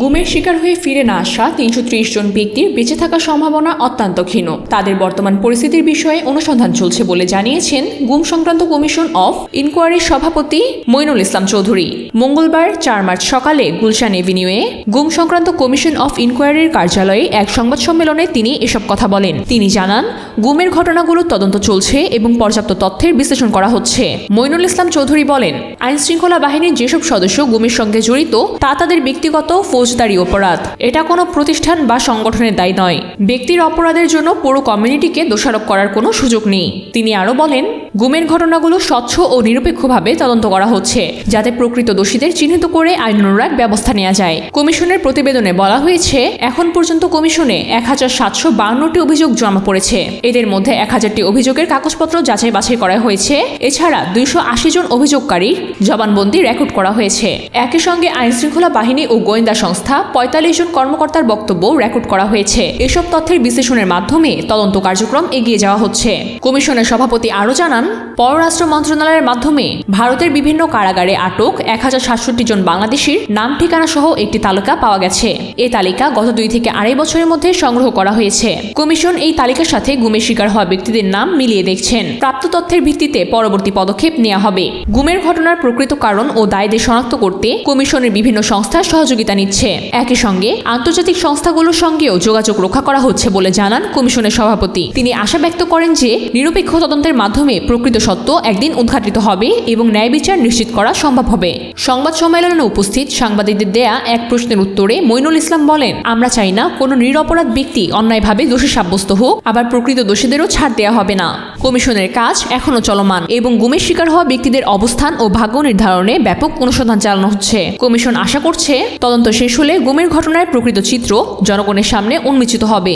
গুমের শিকার হয়ে ফিরে না আসা তিনশো ত্রিশ জন ব্যক্তির বেঁচে থাকার সম্ভাবনা অত্যন্ত ক্ষীণ। তাদের বর্তমান পরিস্থিতির বিষয়ে অনুসন্ধান চলছে বলে জানিয়েছেন গুম সংক্রান্ত কমিশন অফ ইনকোয়ারির সভাপতি মইনুল ইসলাম চৌধুরী। মঙ্গলবার চার মার্চ সকালে গুলশান এভিনিউয়ে গুম সংক্রান্ত কমিশন অফ ইনকোয়ারির কার্যালয়ে এক সংবাদ সম্মেলনে তিনি এসব কথা বলেন। তিনি জানান, গুমের ঘটনাগুলো তদন্ত চলছে এবং পর্যাপ্ত তথ্যের বিশ্লেষণ করা হচ্ছে। মইনুল ইসলাম চৌধুরী বলেন আইন শৃঙ্খলা বাহিনীর যেসব সদস্য গুমের সঙ্গে জড়িত, তা তাদের ব্যক্তিগত ফৌজদারি অপরাধ। এটা কোনো প্রতিষ্ঠান বা সংগঠনের দায় নয়। ব্যক্তির অপরাধের জন্য পুরো কমিউনিটিকে দোষারোপ করার কোনো সুযোগ নেই। তিনি আরও বলেন গুমের ঘটনাগুলো স্বচ্ছ ও নিরপেক্ষভাবে তদন্ত করা হচ্ছে, যাতে প্রকৃত দোষীদের চিহ্নিত করে আইন অনুরাগ ব্যবস্থা নেওয়া যায়। কমিশনের প্রতিবেদনে বলা হয়েছে, এখন পর্যন্ত কমিশনে এক হাজার সাতশো বাউন্নটি অভিযোগ জমা পড়েছে। এদের মধ্যে এক হাজারটি অভিযোগের কাগজপত্র যাচাই বাছাই করা হয়েছে। এছাড়া দুইশো আশি জন অভিযোগকারী জবানবন্দি রেকর্ড করা হয়েছে। একই সঙ্গে আইন শৃঙ্খলা বাহিনী ও গোয়েন্দা সংস্থা পঁয়তাল্লিশ জন কর্মকর্তার বক্তব্য রেকর্ড করা হয়েছে। এসব তথ্যের বিশ্লেষণের মাধ্যমে তদন্ত কার্যক্রম এগিয়ে যাওয়া হচ্ছে। কমিশনের সভাপতি আরও জানান পররাষ্ট্র মন্ত্রণালয়ের মাধ্যমে ভারতের বিভিন্ন কারাগারে আটক এক হাজার সাতষট্টি জন বাংলাদেশির নাম, ঠিকানা সহ একটি তালিকা পাওয়া গেছে। এই তালিকা গত দুই থেকে আড়াই বছরের মধ্যে সংগ্রহ করা হয়েছে। কমিশন এই তালিকার সাথে গুমের শিকার হওয়া ব্যক্তিদের নাম মিলিয়ে দেখছেন। প্রাপ্ত তথ্যের ভিত্তিতে পরবর্তী পদক্ষেপ নেওয়া হবে। গুমের ঘটনার প্রকৃত কারণ ও দায়দের শনাক্ত করতে কমিশনের বিভিন্ন সংস্থা সহযোগিতা নিচ্ছে। একই সঙ্গে আন্তর্জাতিক সংস্থাগুলোর সঙ্গেও যোগাযোগ রক্ষা করা হচ্ছে বলে জানান কমিশনের সভাপতি। তিনি আশা ব্যক্ত করেন যে নিরপেক্ষ তদন্তের মাধ্যমে প্রকৃত সত্য একদিন উদ্ঘাটিত হবে এবং ন্যায় বিচার নিশ্চিত করা সম্ভব হবে। সংবাদ সম্মেলনে উপস্থিত সাংবাদিকদের দেয়া এক প্রশ্নের উত্তরে মইনুল ইসলাম বলেন, আমরা চাই না কোনো নিরপরাধ ব্যক্তি অন্যায়ভাবে দোষী সাব্যস্ত হোক, আবার প্রকৃত দোষীদেরও ছাড় দেওয়া হবে না। কমিশনের কাজ এখনও চলমান এবং গুমের শিকার হওয়া ব্যক্তিদের অবস্থান ও ভাগ্য নির্ধারণে ব্যাপক অনুসন্ধান চালানো হচ্ছে। কমিশন আশা করছে, তদন্ত শেষ হলে গুমের ঘটনার প্রকৃত চিত্র জনগণের সামনে উন্মোচিত হবে।